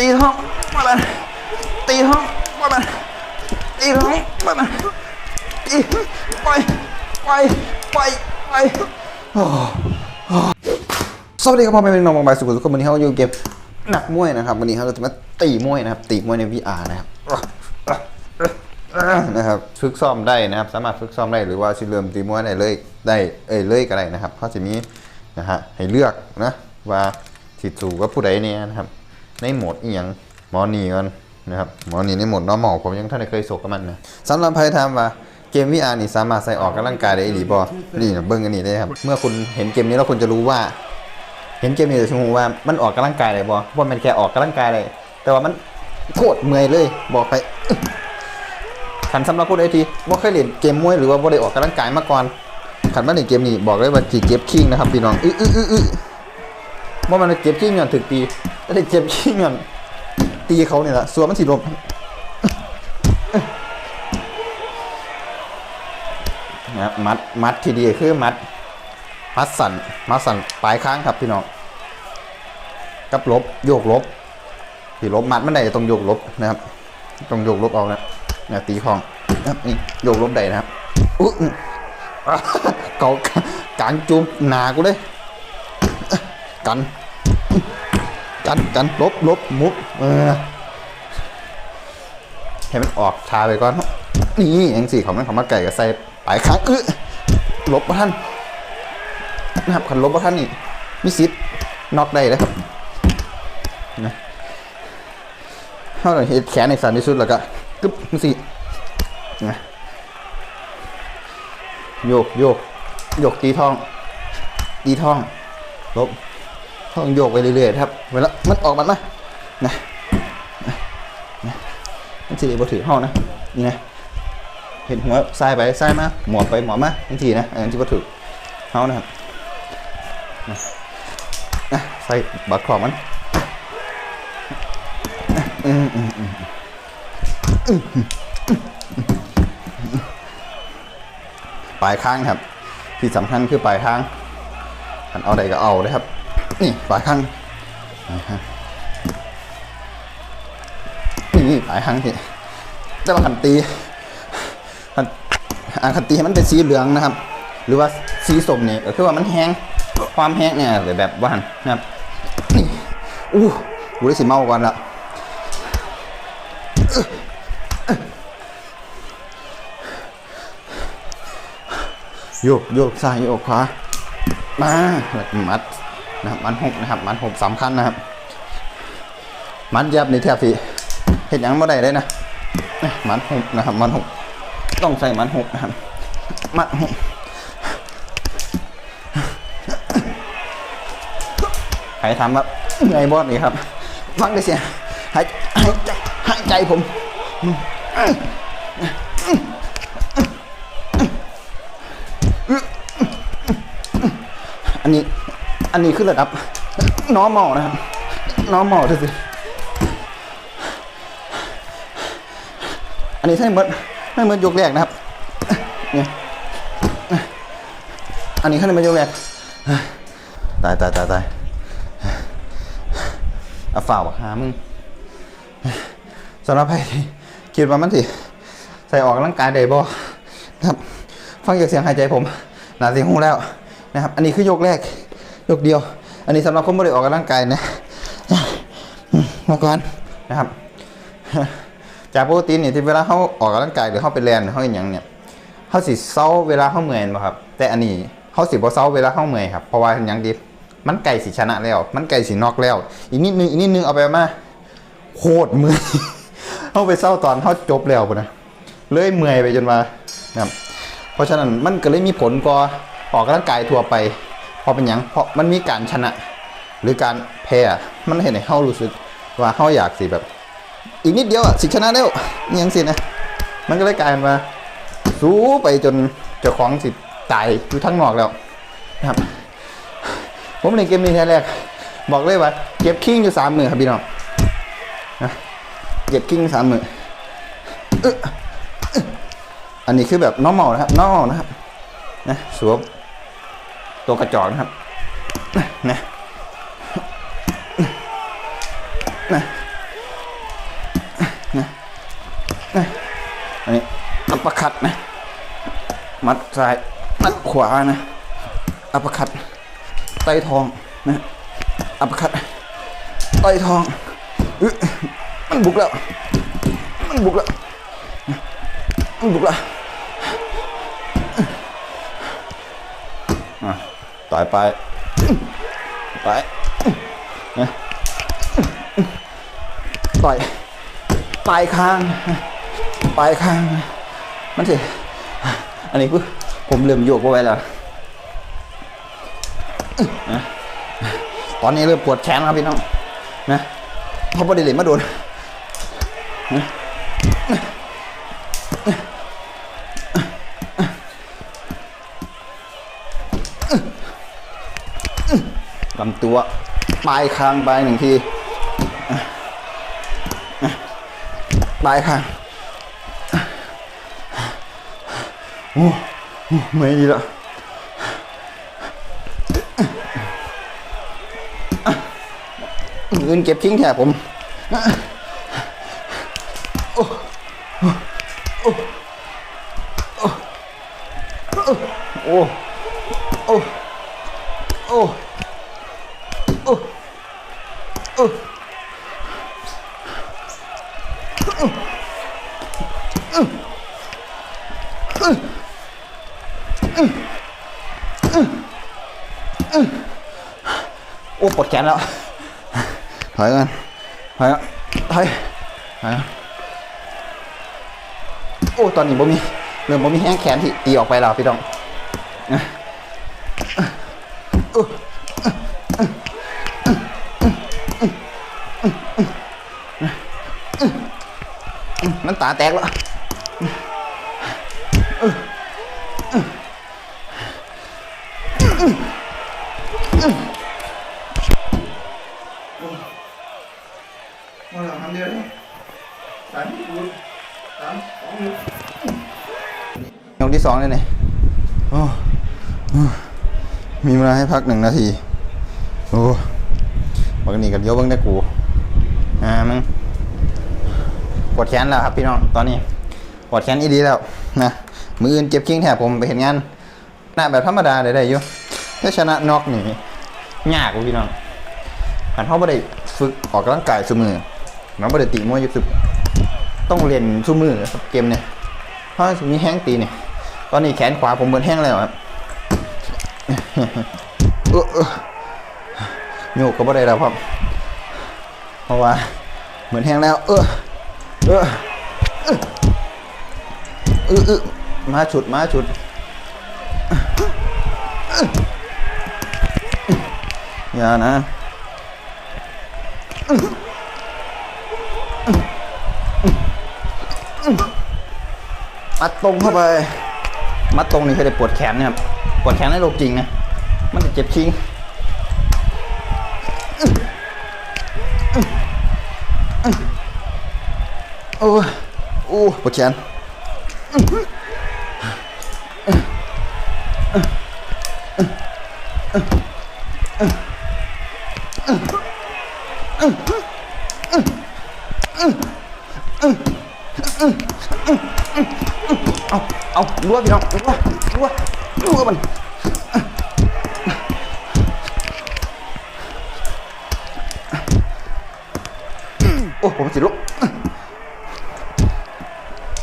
ตีท้องมาเลยตีท้องมาเลยตีท้องมาเลยตีไปไปไปไปโอ้โอ้สวัสดีครับพ่อแม่พี่น้องบางบายสุขุมทุกคนวันนี้เขาอยู่เกมหนักมวยนะครับวันนี้เขาจะมาตีมวยนะครับตีมวยใน VR นะครับนะครับฝึกซ้อมได้นะครับ สามารถฝึกซ้อมได้หรือว่าสิเริ่มตีมวยได้เลยได้เอ้ยเลยก็ได้นะครับเขาจะมีนะฮะให้เลือกนะว่าสิสู่กับผู้ใดเนี่ยนะครับ ในโหมดอีหยังหมอนี่กันนะครับหมอนี่ในโหมดน้องหมอผมยังท่านเคยโศกกับมันนะสำหรับใครถามว่าเกม VR นี่สามารถใส่ออกกับร่างกายได้หรือบ่นี่นะเบิ่งกันนี่ได้ครับ เมื่อคุณเห็นเกมนี้แล้วคุณจะรู้ว่า เห็นเกมนี้จะรู้ว่ามันออกกำลังกายได้บ่ว่ามันแค่ออกกำลังกายได้แต่ว่ามันโคตรเมื่อยเลยบอกไปขันสำหรับผู้ใดที่ว่าเคยเล่นเกมมวยหรือว่าบ่ได้ออกกำลังกายมาก่อนขันมาในเกมนี้บอกเลยว่าจีเจ็บคิงนะครับพี่น้องอื้ออื้ออื้ออื้อว่ามันเจ็บคิงอย้อนถึกตี แต่ได้เจ็บคิงย้อนตีเขาเนี่ยแหละส่วนมันสิลบนะมัดมัดที่ดีคือมัด มัดสั่นมัดสั่นปลายค้างครับพี่น้องกับลบโยกลบที่ลบมัดมันได้ต้องโยกลบนะครับต้องโยกลบเอานะเนี่ยตีของนะี่โยกลบใดนะครับอุ๊เกากางจุ่มหนากูเลยกัน กันกันลบลบมุบเออให้มันออกชาไปก่อน นี่ยังสี่ของมันของมาไก่กับใส่ปลายค้างเออลบมาท่านนะครับขันลบมาท่านนี่มีสิทธิ์น็อกได้นะครับนะเท่าไหร่เห็นแขนในสันที่สุดแล้วก็กึ๊บนี่สินะโยกโยกโยกตีท้องตีท้องลบ ท้องโยกไปเรื่อยๆครับเวลามันออกมันนะนะนะนะมันสิบ่ถือห้องนะนี่นะเห็นหัวซ้ายไปซ้ายมาหมอบไปหมอบมาทันทีนะอันนี้บ่ถือเฮานะครับนะนะใส่บัตรของมันปลายข้างครับ ที่สำคัญคือปลายข้างอันเอาใดก็เอาเลยครับ นี่ปลายข้างนี่ปลายข้างที่จะมาขันตีขันอ่าขันตีให้มันเป็นสีเหลืองนะครับ หรือว่าสีส้มนี่ก็คือว่ามันแห้งความแห้งเนี่ยหรือแบบว่าหันนะครับนี่อู้กูได้สิเมาก่อนละโยกโยกซ้ายโยกขวามาแล้วก็มัด นะครับมัดหกนะครับมัดหกสำคัญนะครับ มัดยับในแทบสิเห็นยังไม่ได้เลยนะมัดหกนะครับมัดหกต้องใส่มัดหกนะครับมัดหกใครทำแบบไงบอสนี่ครับ ฟังได้เสียงหายหายใจหายใจผมอันนี้ อันนี้คือระดับ น้อมอนะครับ น้อมอดูสิอันนี้ใช่เมื่อให้เมื่อยกแรกนะครับเนี่ยอันนี้ขั้นเมื่อยกแรกตายตายตายตายเอาฝ่าบักหามึงสำหรับใครคิดว่ามันสิใส่ออกกำลังกายได้บ่นะครับ ฟังจากเสียงหายใจผมหนาเสียงหูแล้วนะครับ อันนี้คือยกแรก ยกเดียว อันนี้สำหรับคนไม่ได้ออกกำลังกายนะมาก่อนนะครับ จากปกติเนี่ยที่เวลาเขาออกกำลังกายหรือเขาไปแลนเขาอย่างเนี่ยเขาสิเซาเวลาเขาเมื่อยป่ะครับ แต่อันนี้เขาสิบ่เซาเวลาเขาเมื่อยครับเพราะว่าอย่างดีมันไก่สิชนะแล้ว มันไก่สินอกแล้ว อีกนิดนึงอีกนิดนึงเอาไปมาโคตรเมื่อยเขาไปเศร้าตอนเขาจบแล้วนะเลยเมื่อยไปจนมานะครับเพราะฉะนั้นมันก็เลยมีผลกว่าออกกำลังกายทั่วไป เพราะเป็นยังเพราะมันมีการชนะ หรือการแพ้มันเห็นให้เขารู้สึกว่าเขาอยากสิแบบ อีกนิดเดียวอะสิชนะแล้วยังสินะมันก็เลยกลายเป็นว่าสู้ไปจนเจ้าของสิตายอยู่ทั้งนอกแล้วนะครับ ผมเล่นเกมนี้แท้แรก บอกเลยว่าเก็บคิงอยู่สามมือครับพี่น้องนะเก็บคิงสามมืออันนี้คือแบบน้องเมานะครับน้องเมานะครับนะสวม ตัวกระจอกนะครับนะนะนะนะอันนี้อัปคัดนะ มัดซ้ายมัดขวานะอัปคัดไตทองนะอัปคัดไตทองมันบุกแล้ว มันบุกแล้วมันบุกแล้ว ต่อยไปไปต่อยปลายคางปลายคางมันสิอันนี้คือผมเริ่มโยกเอาไว้แล้วตอนนี้เริ่มปวดแขนครับพี่น้องนะเพราะบริเลนมาโดน ลำตัวปลายคางไปหนึ่งทีปลายคางโอ้โอ้ไม่ดีล้วเงินเก็บทิ้งแถบผมโอ้โอ้โอ้โอ้โอ้โอ้โอ้โอ้ โอ้ปวดแขนแล้วถอยกันถอยกันถอยถอยกันโอ้ตอนนี้บ่มีเริ่มบ่มีแห้งแขนที่ตีออกไปแล้วพี่น้อง มันตาแตกแล้วมาทำเดียวสามคูณสามสองยกที่สองเลยเนี่ยมีเวลาให้พักหนึ่งนาที โอ้บักนี่กับเดี๋ยวเบิ้งได้กู อ่ามึง วดแขนแล้วครับพี่น้องตอนนี้ปวดแขนอีดีแล้วนะมืออื่นเจ็บกิ้งแถบผมไปเห็นงานหน้าแบบธรรมดาได้ได้อยู่ถ้าชนะนอกหนียากกว่าพี่น้องหันเขาไม่ได้ฝึกออกกำลังกายซุมือน้องไม่ได้ตีมวยยุสึกต้องเรียนซุมือครับเกมเนี่ยเพราะมีแห้งตีเนี่ยตอนนี้แขนขวาผมเหมือนแห้งแล้วครับโยกก็ไม่ได้แล้วครับเพราะว่าเหมือนแห้งแล้ว เออ เออเออเออมาฉุดมาฉุดอย่านะมัดตรงเข้าไป มัดตรงนี่เคยได้ปวดแขนนะครับ ปวดแขนในโรคจริงนะ มันจะเจ็บชิง Åh, oh, på känn. Ông, ông, lúa kìa ông, lúa, lúa, lúa mình Ôi, bóng chỉ lúa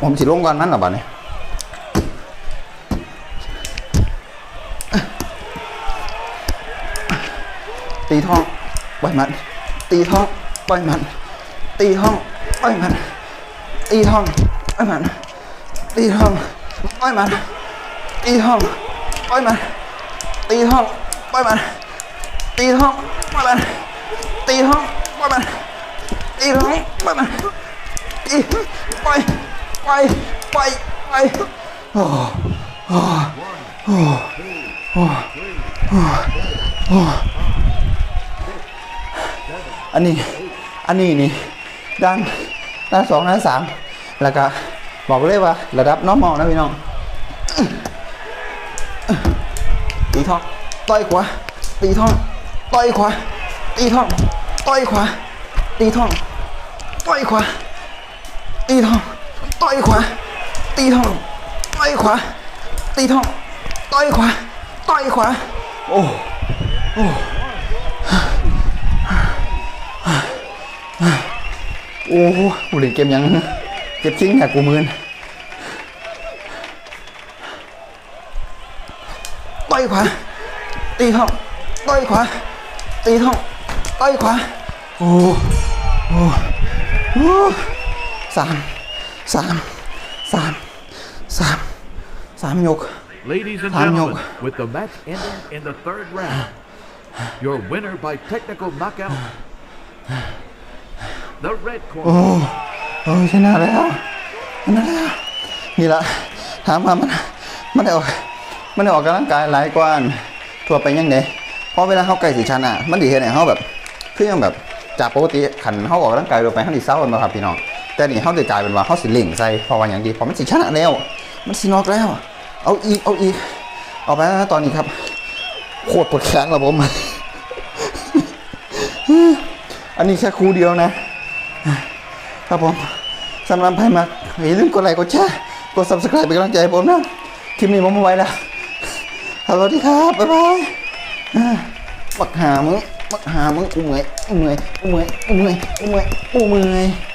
ผมสิลงก่อนนั้นหรอบ้านี้ตีท้องปล่อยมัน ตีท้องปล่อยมัน ตีท้องปล่อยมัน ตีท้องปล่อยมัน ตีท้องปล่อยมัน ตีท้องปล่อยมัน ตีท้องปล่อยมัน ตีท้องปล่อยมัน ตีท้องปล่อยมัน ตีท้องปล่อยมันตีปล่อย ไปล่อยปล่อยปโอ้โอ้โอ้โอ้โอ้อันนี้ อันนี้นี่ด้านด้านสองด้านสามแล้วก็บอกเลยว่าระดับน้องมอนะพี่น้องตีท้องต่อยขวาตีท้องต่อยขวาตีท้องต่อยขวาตีท้องต่อยขวาตีท้อง ต่อยขวา ตีท้องต่อยขวา ตีท้องต่อยขวา ต่อยขวา โอ้โอ้โอ้โหกูเล่นเกมยังเก็บทิ้งเนี่ยกูมือนต่อยขวา ตีท้องต่อยขวา ตีท้องต่อยขวา โอ้โอ้โอ้สาม สามสามสามสามยก Ladies and Time gentlemen, yok. with the match ending in the third round, your winner by technical knockout, the red โอ้ corner, โอ้ชนะแล้วชนะแล้วนี่ละถามว่ามันมันได้ออกมันได้ออกกำลังกายหลายกว่าอันทั่วไปยังไงเพราะเวลาเขาไก่สีชันอะมันดีเห็นไหนเขาแบบคือยังแบบจากปกติขันเขาออกกำลังกายโดยไปเขาดีเศร้ากันมาครับพี่น้อง แต่นี่เขาได้กลายเป็นว่าเขาสิเล่งใส่เพราะว่าอย่างดีพราะมันสิชนะแล้ว มันสินอกแล้ว เอาอีกเอาอีกเอาไปนะตอนนี้ครับโคตรปวดแขนระผม อันนี้แค่ครูเดียวนะ ครับผมสำหรับใครมาอย่าลืมกดไลค์กดแชร์กด subscribe เป็นกำลังใจผมนะคลิปนี้ผมม่ไวแล้วสวัสดีครับ บ๊ายบายอ่าบักหามึงบักหามึงกูเมื่อยกูเมื่อยกูเมื่อยกูเมื่อยกูเมื่อยกูเมื่อย